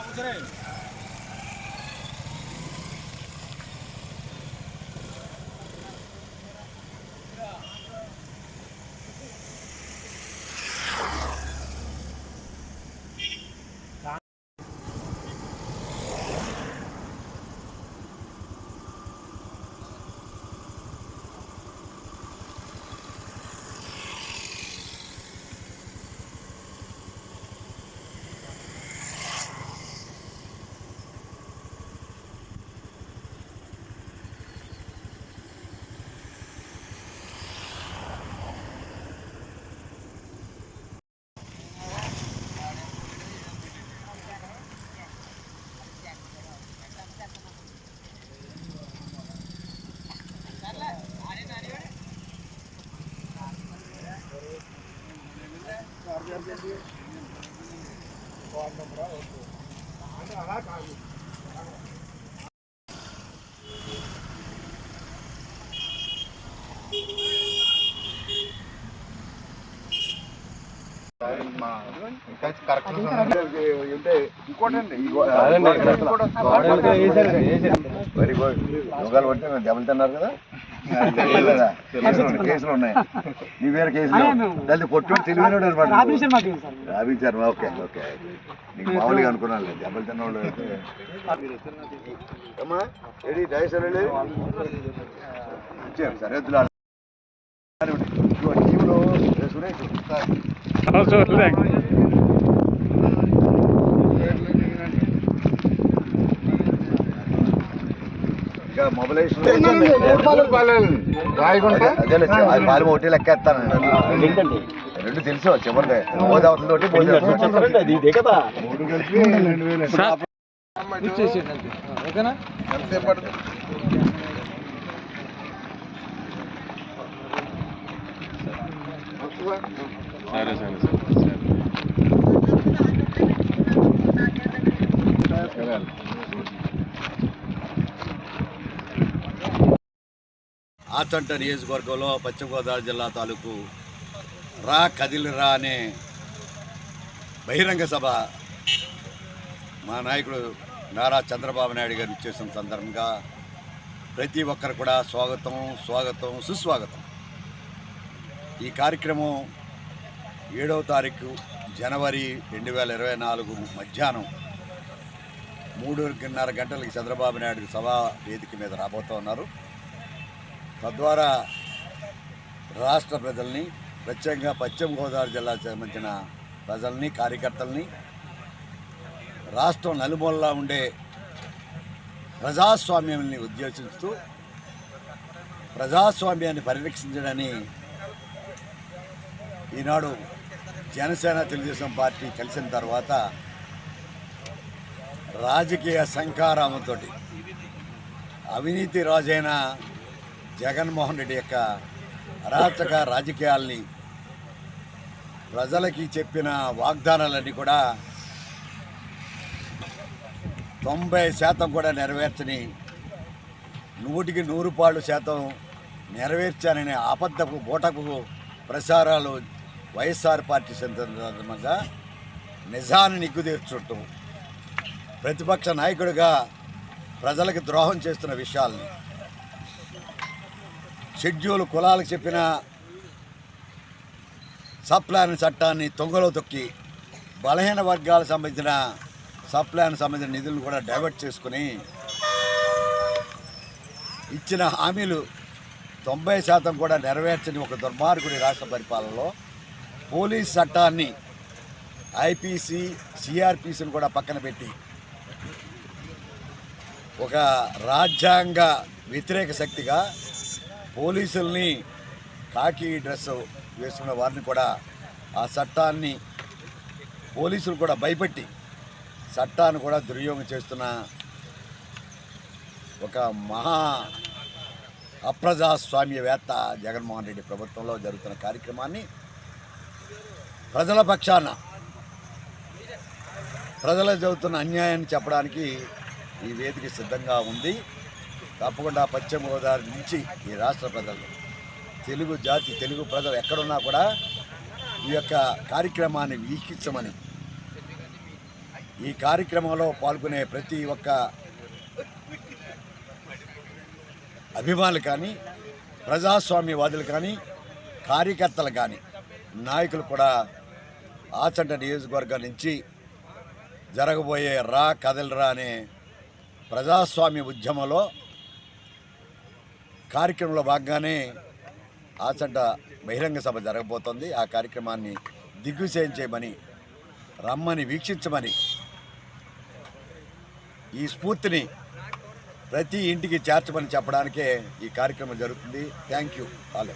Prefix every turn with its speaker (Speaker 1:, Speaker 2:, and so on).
Speaker 1: Vamos direito. Good యోగాలు పడితే మీరు దెబ్బలు తిన్నారు కదా? కేసులు ఉన్నాయి, కేసులు ఉన్నాయి. నీ వేరే కేసులు? దాన్ని పొట్టు అనమాట రాబీ శర్మ ఓకే ఓకే. నీకు మామూలుగా అనుకున్నాను దెబ్బలు తిన్నవాళ్ళు అయితే. అమ్మా ఏడి డైసర్ వచ్చాం సరిహద్దులు టీంలో సురేష్ అదే పాలు ఒకటి లెక్కేస్తాను రెండు తెలుసు
Speaker 2: ఓకేనా?
Speaker 1: ఎంతసేపు పడుతుంది
Speaker 3: సరే సరే సరే.
Speaker 4: ఆచంట నియోజకవర్గంలో పశ్చిమ గోదావరి జిల్లా తాలూకు రా కదిలిరా అనే బహిరంగ సభ మా నాయకుడు నారా చంద్రబాబు నాయుడు గారు ఇచ్చేసిన సందర్భంగా ప్రతి ఒక్కరు కూడా స్వాగతం స్వాగతం సుస్వాగతం. ఈ కార్యక్రమం ఏడవ తారీఖు జనవరి రెండు వేల ఇరవై నాలుగు మధ్యాహ్నం మూడున్నర గంటలకి చంద్రబాబు నాయుడు సభా వేదిక మీద రాబోతూ ఉన్నారు. తద్వారా రాష్ట్ర ప్రజల్ని ప్రత్యేకంగా పశ్చిమ గోదావరి జిల్లాకు సంబంధించిన ప్రజల్ని కార్యకర్తల్ని రాష్ట్రం నలుమూలలా ఉండే ప్రజాస్వామ్యాన్ని ఉద్దేశిస్తూ ప్రజాస్వామ్యాన్ని పరిరక్షించడని ఈనాడు జనసేన తెలుగుదేశం పార్టీ కలిసిన తర్వాత రాజకీయ సంకారామంతో అవినీతి రాజైన జగన్మోహన్ రెడ్డి యొక్క అరాచక రాజకీయాల్ని ప్రజలకి చెప్పిన వాగ్దానాలన్నీ కూడా తొంభై శాతం కూడా నెరవేర్చని నూటికి నూరు పాళ్ళు శాతం నెరవేర్చాననే అబద్ధపు బూటకు ప్రసారాలు వైఎస్ఆర్ పార్టీ సందర్భంగా నిజాన్ని నిగ్గుదీర్చుంటు ప్రతిపక్ష నాయకుడిగా ప్రజలకు ద్రోహం చేస్తున్న విషయాల్ని షెడ్యూల్ కులాలకు చెప్పిన సప్లాన్ చట్టాన్ని తొంగలో తొక్కి బలహీన వర్గాలకు సంబంధించిన సప్లాన్ సంబంధించిన నిధులను కూడా డైవర్ట్ చేసుకుని ఇచ్చిన హామీలు తొంభై శాతం కూడా నెరవేర్చని ఒక దుర్మార్గుడి రాష్ట్ర పరిపాలనలో పోలీస్ చట్టాన్ని ఐపీసీ సిఆర్పిసిని కూడా పక్కన పెట్టి ఒక రాజ్యాంగ వ్యతిరేక శక్తిగా పోలీసుల్ని కాకి డ్రెస్ వేసుకున్న వారిని కూడా ఆ చట్టాన్ని పోలీసులు కూడా భయపెట్టి చట్టాన్ని కూడా దుర్యోగం చేస్తున్న ఒక మహా అప్రజాస్వామ్యవేత్త జగన్మోహన్ రెడ్డి ప్రభుత్వంలో జరుగుతున్న కార్యక్రమాన్ని ప్రజల పక్షాన ప్రజల జరుగుతున్న అన్యాయాన్ని చెప్పడానికి ఈ వేదిక సిద్ధంగా ఉంది. తప్పకుండా పశ్చిమ గోదావరి నుంచి ఈ రాష్ట్ర ప్రజలు తెలుగు జాతి తెలుగు ప్రజలు ఎక్కడున్నా కూడా ఈ యొక్క కార్యక్రమాన్ని వీక్షించమని ఈ కార్యక్రమంలో పాల్గొనే ప్రతి ఒక్క అభిమానులు కానీ ప్రజాస్వామ్యవాదులు కానీ కార్యకర్తలు కానీ నాయకులు కూడా ఆచంట నియోజకవర్గం నుంచి జరగబోయే రా కదలరా అనే ప్రజాస్వామ్య ఉద్యమంలో కార్యక్రమంలో భాగంగానే ఆచంట బహిరంగ సభ జరగబోతోంది. ఆ కార్యక్రమాన్ని దిగ్విజయం చేయమని రమ్మని వీక్షించమని ఈ స్ఫూర్తిని ప్రతి ఇంటికి చేర్చమని చెప్పడానికే ఈ కార్యక్రమం జరుగుతుంది. Thank you all